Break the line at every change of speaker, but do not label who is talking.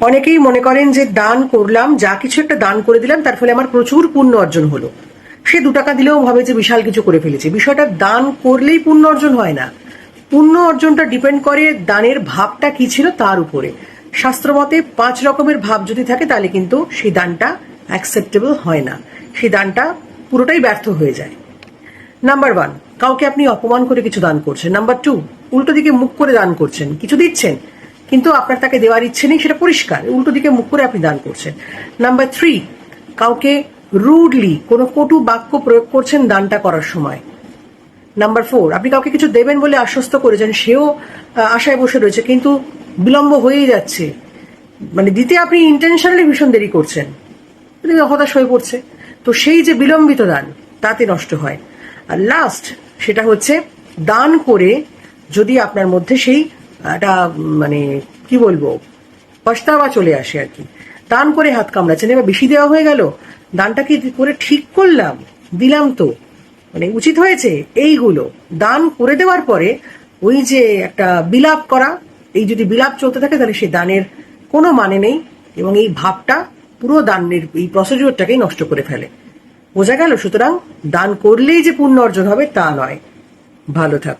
অনেকেই মনে করেন যে দান করলাম, যা কিছু একটা দান করে দিলাম, তার ফলে আমার প্রচুর পুণ্য অর্জন হলো। সে দু টাকা দিলেও ভাবে যে বিশাল কিছু করে ফেলেছে। বিষয়টা দান করলেই পুণ্য অর্জন হয় না। পুণ্য অর্জনটা ডিপেন্ড করে দানের ভাবটা কি ছিল তার উপরে। শাস্ত্রমতে পাঁচ রকমের ভাব যদি থাকে, তাহলে কিন্তু সেই দানটা অ্যাকসেপ্টেবল হয় না। সেই দানটা পুরোটাই ব্যর্থ হয়ে যায়। নাম্বার ওয়ান কাউকে আপনি অপমান করে কিছু দান করছেন। নাম্বার টু উল্টো দিকে মুখ করে দান করছেন। কিছু দিচ্ছেন। কিন্তু আপনার তাকে দেওয়ার ইচ্ছে নেই, সেটা পরিষ্কার। উল্টো দিকে মুখ করে আপনি দান করছেন। নাম্বার থ্রি কাউকে রুডলি কোনো কটু বাক্য প্রয়োগ করছেন দানটা করার সময়। নাম্বার ফোর আপনি কাউকে কিছু দেবেন বলে আশ্বস্ত করেছেন, সেও আশায় বসে রয়েছে, কিন্তু বিলম্ব হয়েই যাচ্ছে। মানে দিতে আপনি ইন্টেনশনালি ভীষণ দেরি করছেন। হতাশ হয়ে পড়ছে। তো সেই যে বিলম্বিত দান, তাতে নষ্ট হয়। আর লাস্ট সেটা হচ্ছে দান করে যদি আপনার মধ্যে সেই একটা মানে কি বলব, পস্তাবা চলে আসে আর কি। দান করে হাত কামড়াচ্ছেন এবার বেশি দেওয়া হয়ে গেল দানটা কি করে ঠিক করলাম, দিলাম তো। মানে উচিত হয়েছে এইগুলো। দান করে দেওয়ার পরে, ওই যে একটা বিলাপ করা, এই যদি বিলাপ চলতে থাকে, তাহলে সেই দানের কোনো মানে নেই, এবং এই ভাবটা পুরো দানের, এই প্রসিডিওরটাকেই নষ্ট করে ফেলে। বোঝা গেল? সুতরাং, দান করলেই যে পুণ্য অর্জন হবে, তা নয়। ভালো থাকুন